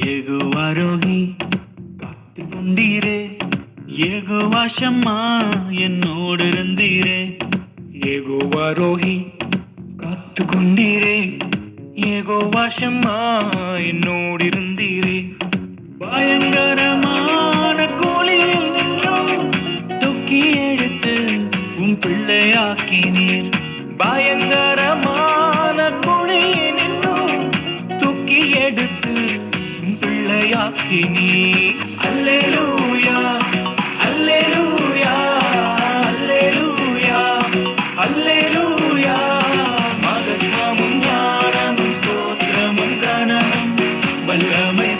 ஏகுவாரோகி காத்து கொண்டீரே. ஏகுவாஷம்மா என்னோடு இருந்தீரே. ஏகுவாரோகி காத்து கொண்டீரே. ஏகோவாஷம்மா என்னோடு இருந்தீரே. பயங்கரமான கூலியில் நின்றும் தூக்கி எடுத்து உன் பிள்ளையாக்கினீர். பயங்கரமான குழியினின்றும் தூக்கி எடுத்து பிள்ளையாக்கி அல்லேலூயா அல்லேலூயா அல்லேலூயா அல்லேலூயா. மகத்வமும் ஞானமும் ஸ்தோத்திரமும் கனமும் வல்லமை